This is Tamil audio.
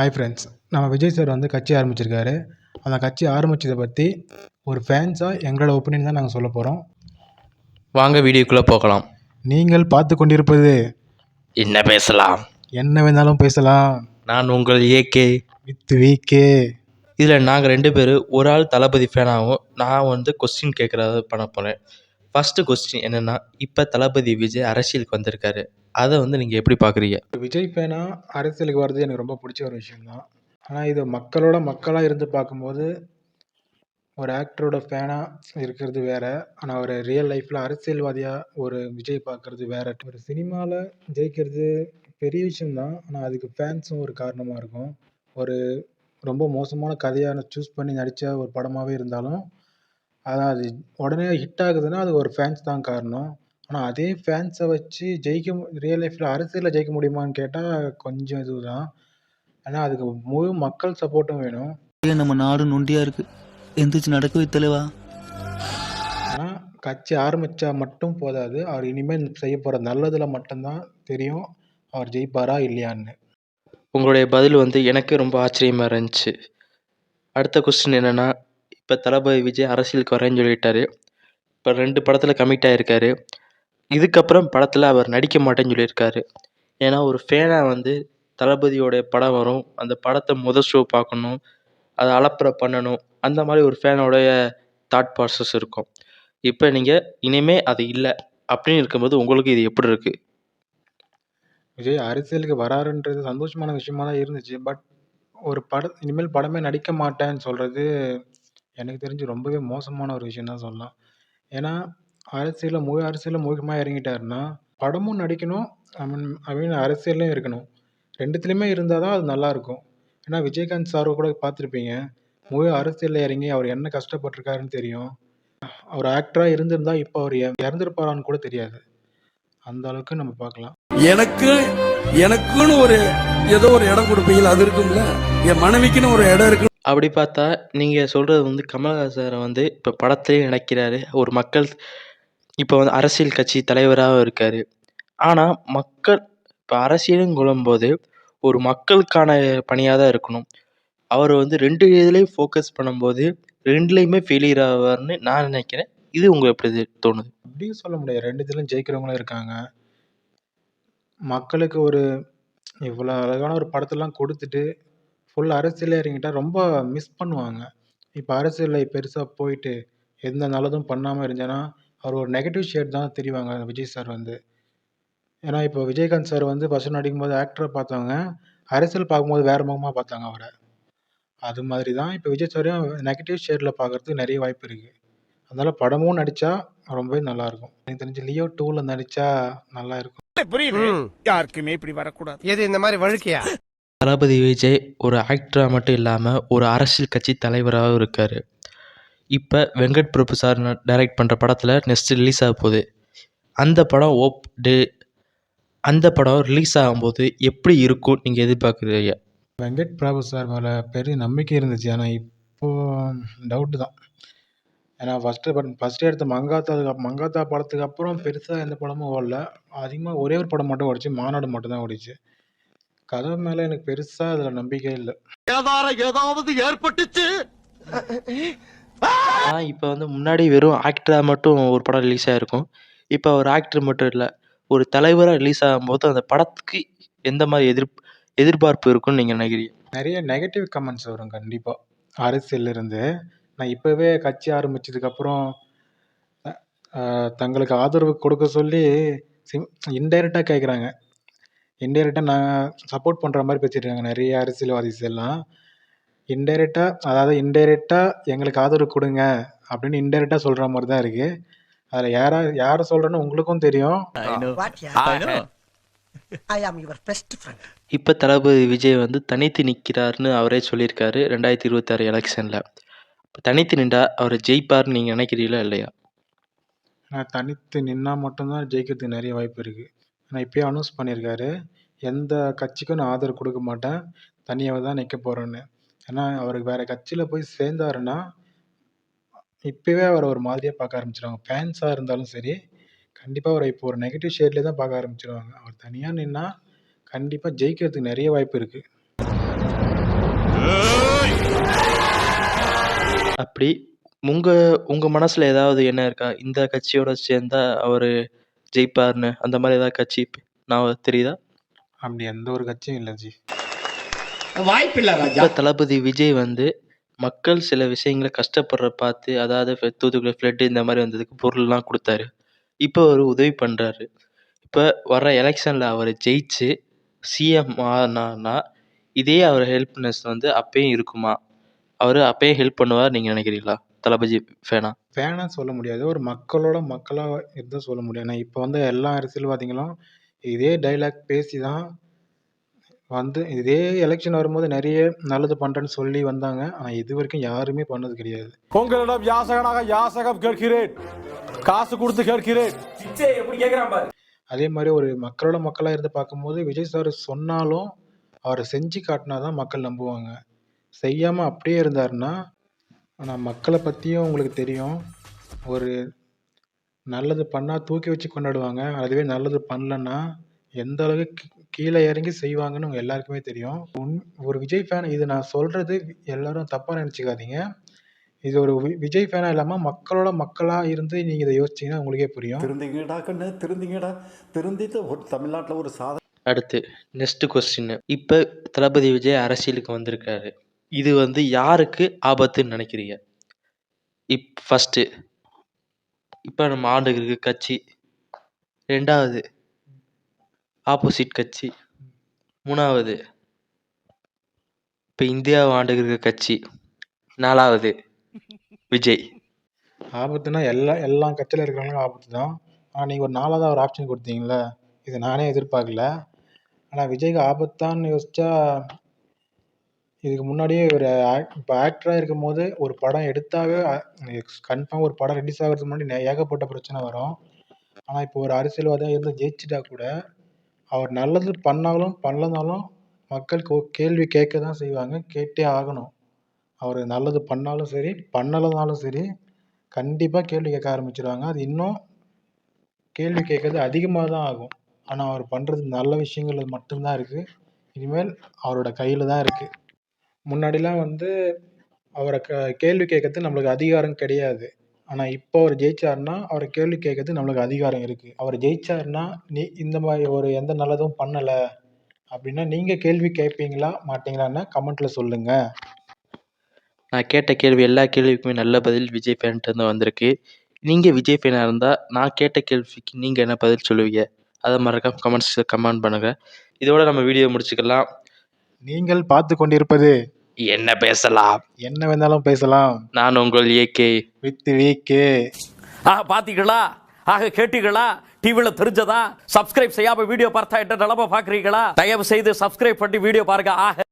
ஹாய் ஃப்ரெண்ட்ஸ் நம்ம விஜய் சார் வந்து கட்சி ஆரம்பிச்சிருக்காரு. அந்த கட்சி ஆரம்பிச்சதை பற்றி ஒரு ஃபேன்ஸாக எங்களோட ஒப்பீனியன் தான் நாங்கள் சொல்ல போகிறோம் வாங்க வீடியோக்குள்ளே போகலாம். நீங்கள் பார்த்து கொண்டிருப்பது என்ன பேசலாம்? என்ன வேணாலும் பேசலாம். நான் உங்கள் ஏகே வித் வீக்கே இதில் நாங்கள் ரெண்டு பேர் ஒரு ஆள் தளபதி ஃபேனாகவும் நான் வந்து கொஸ்டின் கேட்குறத பண்ண போகிறேன் ஃபஸ்ட்டு கொஸ்டின் என்னென்னா இப்போ தளபதி விஜய் அரசியலுக்கு வந்திருக்காரு. அதை வந்து நீங்கள் எப்படி பார்க்குறீங்க விஜய் பேனா அரசியலுக்கு வர்றது எனக்கு ரொம்ப பிடிச்ச ஒரு விஷயம்தான். ஆனால் இது மக்களோட மக்களாக இருந்து பார்க்கும்போது ஒரு ஆக்டரோட ஃபேனாக இருக்கிறது வேற. ஆனால் ஒரு ரியல் லைஃப்பில் அரசியல்வாதியாக ஒரு விஜய் பார்க்குறது வேற. ஒரு சினிமாவில் ஜெயிக்கிறது பெரிய விஷயம்தான். ஆனால் அதுக்கு ஃபேன்ஸும் ஒரு காரணமாக இருக்கும். ஒரு ரொம்ப மோசமான கதையான சூஸ் பண்ணி நடித்த ஒரு படமாகவே இருந்தாலும் அதான் அது உடனே ஹிட் ஆகுதுன்னா அது ஒரு ஃபேன்ஸ் தான் காரணம். ஆனால் அதே ஃபேன்ஸை வச்சு ஜெயிக்க மு ரியல் லைஃப்பில் அரசியலில் ஜெயிக்க முடியுமான்னு கேட்டால் கொஞ்சம் இதுதான். ஏன்னா அதுக்கு முழு மக்கள் சப்போர்ட்டும் வேணும். ஏன் நம்ம நாடு நொண்டியா இருக்கு. எந்திரிச்சு நடக்கவே தலைவா. ஆனால் கட்சி ஆரம்பித்தா மட்டும் போதாது. அவர் இனிமேல் செய்ய போகிற நல்லதில் மட்டும்தான் தெரியும். அவர் ஜெயிப்பாரா இல்லையான்னு. உங்களுடைய பதில் வந்து எனக்கு ரொம்ப ஆச்சரியமாக இருந்துச்சு. அடுத்த கொஸ்டின் என்னென்னா இப்போ தளபதி விஜய் அரசியலுக்கு வரேன்னு சொல்லிட்டாரு. இப்போ ரெண்டு படத்தில் கமிட் ஆகிருக்காரு இதுக்கப்புறம் படத்தில் அவர் நடிக்க மாட்டேன்னு சொல்லியிருக்காரு. ஏன்னா ஒரு ஃபேனாக வந்து தளபதியோடைய படம் வரும். அந்த படத்தை முதல் ஷோ பார்க்கணும். அதை அலப்பறை பண்ணணும். அந்த மாதிரி ஒரு ஃபேனோடைய தாட் ப்ராசஸ் இருக்கும். இப்போ நீங்கள் இனிமேல் அது இல்லை. அப்படின்னு இருக்கும்போது உங்களுக்கு இது எப்படி இருக்குது விஜய் அரசியலுக்கு வராருன்றது சந்தோஷமான விஷயமா தான் இருந்துச்சு. பட் ஒரு படம் இனிமேல் படமே நடிக்க மாட்டேன்னு சொல்கிறது எனக்கு தெரிஞ்சு ரொம்பவே மோசமான ஒரு விஷயம் தான் சொல்லலாம். ஏன்னா அரசியலில் முழு அரசியலில் முழுக்கமாக இறங்கிட்டாருன்னா படமும் நடிக்கணும் ஐ மீன் ஐ மீன் அரசியல்லையும் இருக்கணும். ரெண்டுத்துலேயுமே இருந்தால் தான் அது நல்லாயிருக்கும் ஏன்னா விஜயகாந்த் சாரை கூட பார்த்துருப்பீங்க முழு அரசியலில் இறங்கி அவர் என்ன கஷ்டப்பட்டிருக்காருன்னு தெரியும். அவர் ஆக்டராக இருந்திருந்தால் இப்போ அவர் இறந்துருப்பாரான்னு கூட தெரியாது. அந்த அளவுக்கு நம்ம பார்க்கலாம். எனக்கு எனக்குன்னு ஒரு ஏதோ ஒரு இடம் கொடுப்பீங்களா? அது இருக்கும்ல? என் மனைவிக்குன்னு ஒரு இடம் இருக்கு அப்படி பார்த்தா நீங்கள் சொல்கிறது வந்து கமலஹாசனை வந்து இப்போ படத்துலேயே நினைக்கிறாரு ஒரு மக்கள் இப்போ வந்து அரசியல் கட்சி தலைவராகவும் இருக்கார். ஆனால் மக்கள் இப்போ அரசியலும் கொள்ளும்போது ஒரு மக்களுக்கான பணியாக தான் இருக்கணும். அவர் வந்து ரெண்டு இதுலேயும் ஃபோக்கஸ் பண்ணும்போது ரெண்டுலேயுமே ஃபெயிலியர் ஆவார்னு நான் நினைக்கிறேன். இது உங்களுக்கு எப்படி தோணுது? அப்படியும் சொல்ல முடியாது. ரெண்டு இதுலையும் ஜெயிக்கிறவங்களும் இருக்காங்க. மக்களுக்கு ஒரு இவ்வளோ அழகான ஒரு படத்தெல்லாம் கொடுத்துட்டு ஃபுல் அரசியலே இறங்கிட்டா ரொம்ப மிஸ் பண்ணுவாங்க. இப்போ அரசியலில் பெருசாக போயிட்டு எந்த நல்லதும் பண்ணாமல் இருந்தேன்னா அவர் ஒரு நெகட்டிவ் ஷேட் தான் தெரிவாங்க விஜய் சார் வந்து. ஏன்னா இப்போ விஜயகாந்த் சார் வந்து ஃபஸ்ட்டு நடிக்கும்போது ஆக்டரை பார்த்தவங்க அரசியல் பார்க்கும்போது வேறு முகமாக பார்த்தாங்க அவரை. அது மாதிரி தான் இப்போ விஜய் சாரையும் நெகட்டிவ் ஷேடில் பார்க்கறதுக்கு நிறைய வாய்ப்பு இருக்குது அதனால் படமும் நடித்தா ரொம்பவே நல்லாயிருக்கும் எனக்கு தெரிஞ்சு லியோ டூவில் நடித்தா நல்லா இருக்கும். புரியுது. யாருக்குமே இப்படி வரக்கூடாது. எது இந்த மாதிரி வழுக்கையா? தளபதி விஜய் ஒரு ஆக்டராக மட்டும் இல்லாமல் ஒரு அரசியல் கட்சி தலைவராகவும் இருக்கார். இப்போ வெங்கட் பிரபு சார் டைரக்ட் பண்ணுற படத்தில் நெக்ஸ்ட் ரிலீஸ் ஆக போகுது. அந்த படம் ஓப் டே அந்த படம் ரிலீஸ் ஆகும்போது எப்படி இருக்கும் நீங்கள் எதிர்பார்க்குறீங்க? வெங்கட் பிரபு சார் மேலே பெரிய நம்பிக்கை இருந்துச்சு. ஆனால் இப்போது டவுட்டு தான். ஏன்னா ஃபஸ்ட்டு படம் ஃபஸ்ட்டு எடுத்த மங்காத்தா மங்காத்தா படத்துக்கு அப்புறம் பெருசாக எந்த படமும் ஓடல. அதிகமாக ஒரே ஒரு படம் மட்டும் ஓடிச்சு. மாநாடு மட்டும் தான் ஓடிச்சு. கதை மேலே எனக்கு பெருசாக அதில் நம்பிக்கை இல்லை. ஏதாவது ஏற்பட்டுச்சு? ஆனால் இப்போ வந்து முன்னாடி வெறும் ஆக்டராக மட்டும் ஒரு படம் ரிலீஸ் ஆகிருக்கும் இப்போ ஒரு ஆக்டர் மட்டும் இல்லை ஒரு தலைவராக ரிலீஸ் ஆகும்போது அந்த படத்துக்கு எந்த மாதிரி எதிர் எதிர்பார்ப்பு இருக்குன்னு நீங்கள் நினைக்கிறீங்க? நிறைய நெகட்டிவ் கமெண்ட்ஸ் வரும் கண்டிப்பாக அரசியல்ல இருந்து. நான் இப்போவே கட்சி ஆரம்பிச்சதுக்கப்புறம் தங்களுக்கு ஆதரவு கொடுக்க சொல்லி சிம் இன்டைரக்டாக கேட்குறாங்க இன்டைரக்டாக நான் சப்போர்ட் பண்ணுற மாதிரி பேசிட்டு இருக்காங்க. நிறைய அரசியல்வாதிஸ் எல்லாம். இன்டைரக்டாக அதாவது இன்டைரக்டாக எங்களுக்கு ஆதரவு கொடுங்க அப்படின்னு இன்டைரக்டாக சொல்கிற மாதிரி தான் இருக்குது அதில் யாரா யாரை சொல்கிறேன்னு உங்களுக்கும் தெரியும். ஐ ஆம் யுவர் பெஸ்ட் ஃப்ரெண்ட் இப்போ தளபதி விஜய் வந்து தனித்து நிற்கிறாருன்னு அவரே சொல்லியிருக்காரு ரெண்டாயிரத்தி இருபத்தாறு எலெக்ஷனில். தனித்து நின்றா அவர் ஜெயிப்பார்னு நீங்கள் நினைக்கிறீங்களா இல்லையா? நான் தனித்து நின்னா மட்டும்தான் ஜெயிக்கிறதுக்கு நிறைய வாய்ப்பு இருக்குது ஆனால் இப்போயே அனௌன்ஸ் பண்ணியிருக்காரு எந்த கட்சிக்கும் நான் ஆதரவு கொடுக்க மாட்டேன். தனியாக தான் நிற்க போகிறேன்னு ஏன்னா அவருக்கு வேறு கட்சியில் போய் சேர்ந்தாருன்னா இப்போவே அவரை ஒரு மாதிரியாக பார்க்க ஆரம்பிச்சிடுவாங்க ஃபேன்ஸாக இருந்தாலும் சரி கண்டிப்பாக அவரை இப்போ ஒரு நெகட்டிவ் ஷேட்லேயே தான் பார்க்க ஆரம்பிச்சிடுவாங்க அவர் தனியாக நின்னா கண்டிப்பாக ஜெயிக்கிறதுக்கு நிறைய வாய்ப்பு இருக்குது அப்படி உங்கள் உங்கள் மனசில் ஏதாவது என்ன இருக்கா? இந்த கட்சியோடு சேர்ந்தால் அவர் ஜெயிப்பார்ன்னு, அந்த மாரி ஏதாவது கட்சி நான் தெரியுதா? அப்படி எந்த ஒரு கட்சியும் இல்ல ஜி. வாய்ப்பில்லை ராஜா தளபதி விஜய் வந்து மக்கள் சில விஷயங்கள கஷ்டப்படுறத பார்த்து, அதாவது தூத்துக்குடி ஃப்ளட் இந்த மாரி வந்ததுக்கு பொருள்லாம் குடுத்தாரு. இப்ப அவரு உதவி பண்றாரு. இப்ப வர்ற எலக்ஷன்ல அவரு ஜெயிச்சு சிஎம் ஆனார்னா, இதே அவர் ஹெல்ப்னஸ் வந்து அப்பயும் இருக்குமா? அவரு அப்பயும் ஹெல்ப் பண்ணுவார்ன்னு நீங்க நினைக்கிறீங்களா? தளபதி ஃபேனா? ஃபேனா சொல்ல முடியாது. ஒரு மக்களோட மக்களா இருந்து சொல்ல முடியும். ஏன்னா இப்ப வந்து எல்லா அரசியல்வாதிகளும் இதே டயலாக் பேசி தான் வந்து இதே எலக்ஷன் வரும்போது நெறைய நல்லது பண்றேன்னு சொல்லி வந்தாங்க. ஆனா இதுவரைக்கும் யாருமே பண்ணது கிடையாது. உங்களிடம் யாசகனாக யாசகம் கேட்கிறேன் காசு கொடுத்து கேட்கிறேன் அதே மாரி ஒரு மக்களோட மக்களா இருந்து பார்க்கும்போது, விஜய் சார் சொன்னாலும், அவரு செஞ்சு காட்டினா தான் மக்கள் நம்புவாங்க. செய்யாம அப்படியே இருந்தாருன்னா, ஆனா மக்கள பத்தியும் உங்களுக்கு தெரியும். ஒரு நல்லது பண்ணா தூக்கி வச்சு கொண்டாடுவாங்க. அதுவே நல்லது பண்ணலன்னா, எந்த அளவுக்கு கீழ இறங்கி செய்வாங்கன்னு உங்க எல்லாருக்குமே தெரியும். உண் ஒரு விஜய் ஃபேன் இது நான் சொல்றது எல்லாரும் தப்பா நெனச்சுக்காதீங்க. இது ஒரு விஜய் ஃபேனா இல்லாம மக்களோட மக்களா இருந்து நீங்க இத யோசிச்சீங்கன்னா உங்களுக்கே புரியும். திருந்திங்கடா கண்ணு திருந்திங்கடா திருந்திட்டு ஒரு தமிழ்நாட்டுல ஒரு சாதனை அடுத்து நெக்ஸ்ட் கொஸ்டின். இப்ப தளபதி விஜய் அரசியலுக்கு வந்திருக்காரு. இது வந்து யாருக்கு ஆபத்துன்னு நினைக்கிறீங்க? இப் ஃபர்ஸ்ட்டு இப்போ நம்ம ஆண்டுகிட்டு இருக்க கட்சி. ரெண்டாவது ஆப்போசிட் கட்சி. 3வது இப்ப இந்தியாவ ஆண்டுகிட்டு இருக்க கட்சி. நாலாவது விஜய். ஆபத்துனா எல்லா எல்லா கட்சியில் இருக்கிறவங்களும் ஆபத்து தான். ஆனால் நீங்கள் ஒரு நாலாவது ஒரு ஆப்ஷன் கொடுத்தீங்களே இது நானே எதிர்பார்க்கல. ஆனால் விஜய்க்கு ஆபத்தான்னு யோசிச்சா, இதுக்கு முன்னாடியே ஒரு ஆக் இப்போ ஆக்டராக இருக்கும்போது ஒரு படம் எடுத்தாவே கன்ஃபார்ம் ஒரு படம் ரிலீஸ் ஆகிறதுக்கு முன்னாடி ஏகப்பட்ட பிரச்சனை வரும். ஆனால் இப்போ ஒரு அரசியல்வாதியாக இருந்து ஜெயிச்சிட்டா கூட, அவர் நல்லது பண்ணாலும், பண்ணலனாலும் மக்கள் கோ கேள்வி கேட்க தான் செய்வாங்க. கேட்டே ஆகணும். அவர் நல்லது பண்ணாலும் சரி, பண்ணலைனாலும் சரி, கண்டிப்பாக கேள்வி கேட்க ஆரம்பிச்சிடுவாங்க அது இன்னும் கேள்வி கேட்கறது அதிகமாக தான் ஆகும். ஆனால் அவர் பண்ணுறது நல்ல விஷயங்கள் மட்டும்தான் இருக்குது இனிமேல் அவரோட கையில் தான் இருக்குது முன்னாடிலாம் வந்து அவர க கேள்வி கேட்கறதுக்கு நம்மளுக்கு அதிகாரம் கிடையாது. ஆனா இப்போ அவரு ஜெயிச்சாருன்னா, அவர கேள்வி கேட்கறதுக்கு நம்மளுக்கு அதிகாரம் இருக்கு. அவரு ஜெயிச்சாருன்னா, நீ இந்த மாரி ஒரு எந்த நல்லதும் பண்ணல அப்டின்னா, நீங்க கேள்வி கேட்பீங்களா? மாட்டீங்களான்னு கமெண்ட்ல சொல்லுங்க. நான் கேட்ட கேள்வி எல்லா கேள்விக்குமே நல்ல பதில் விஜய் ஃபேன்ட்ட இருந்து வந்திருக்கு. நீங்க விஜய் ஃபேனா இருந்தா, நான் கேட்ட கேள்விக்கு நீங்க என்ன பதில் சொல்லுவீங்க? அத மறக்காம கமெண்ட்ஸ்ல கமெண்ட் பண்ணுங்க. இதோட நம்ம வீடியோ முடிச்சுக்கலாம். நீங்கள் பார்த்துக் கொண்டிருப்பது என்ன பேசலாம்? என்ன வேணாலும் பேசலாம். நான் உங்கள் ஏகே. With VK. ஆக பாத்தீங்களா ஆக கேட்டீங்களா டிவில தெரிஞ்சதா சப்ஸ்கிரைப் செய்யாம வீடியோ பார்த்தா என்ன நிலம பாக்குறீங்களா தயவு செய்து சப்ஸ்கிரைப் பண்ணி வீடியோ பாருங்க ஆக